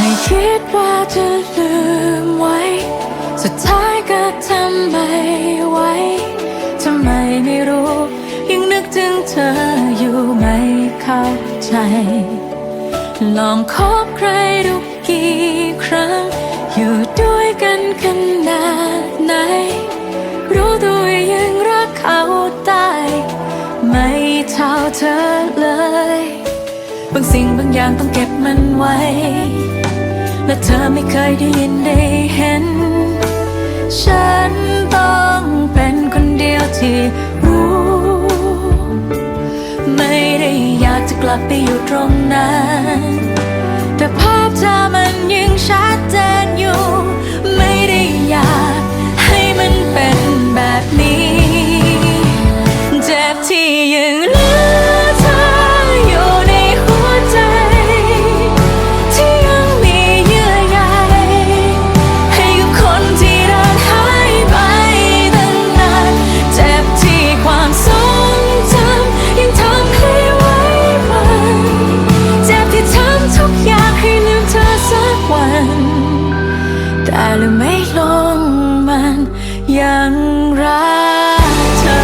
ไม่คิดว่าจะลืมไว้ สุดท้ายก็ทำไม่ไหวทำไมไม่รู้ ยังนึกถึงเธออยู่ไม่เข้าใจ ลองคบใครดูกี่ครั้ง อยู่ด้วยกันขนาดไหน รู้ตัวยังรักเขาได้ไม่เท่าเธอเลย บางสิ่งบางอย่างต้องเก็บมันไว้ และเธอไม่เคยได้ยินได้เห็น ฉันต้องเป็นคนเดียวที่รู้ ไม่ได้อยากจะกลับไปอยู่ตรงนั้น แต่ลืมไม่ลงมันยังรักเธอ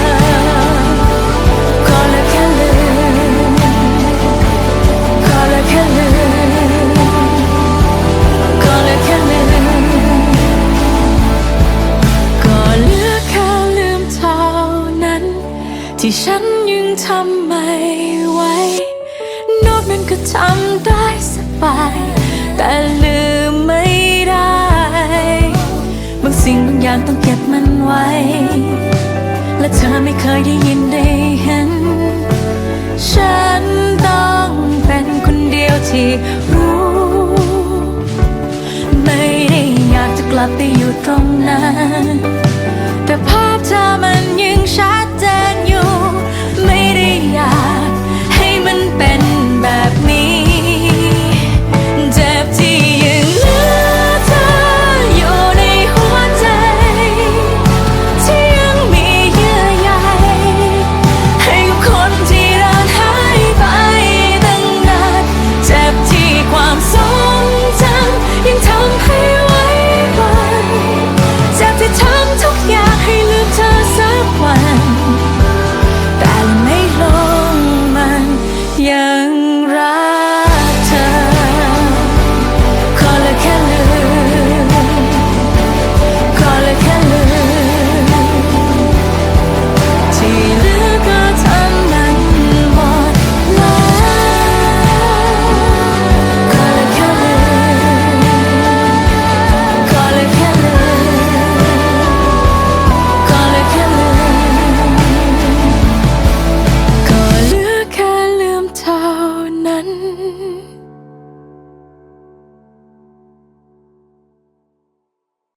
ก็เหลือแค่ลืม ก็เหลือแค่ลืม ก็เหลือแค่ลืม ก็เหลือแค่ลืมเท่านั้น ที่ฉันยังทำไม่ไหว นอกนั้นก็ทำได้สบายแต่างสิ่งบางอย่างต้องเก็บมันไว้ และเธอไม่เคยได้ยินได้เห็น ฉันต้องเป็นคนเดียวที่รู้ ไม่ได้อยากจะกลับไปอยู่ตรงนั้น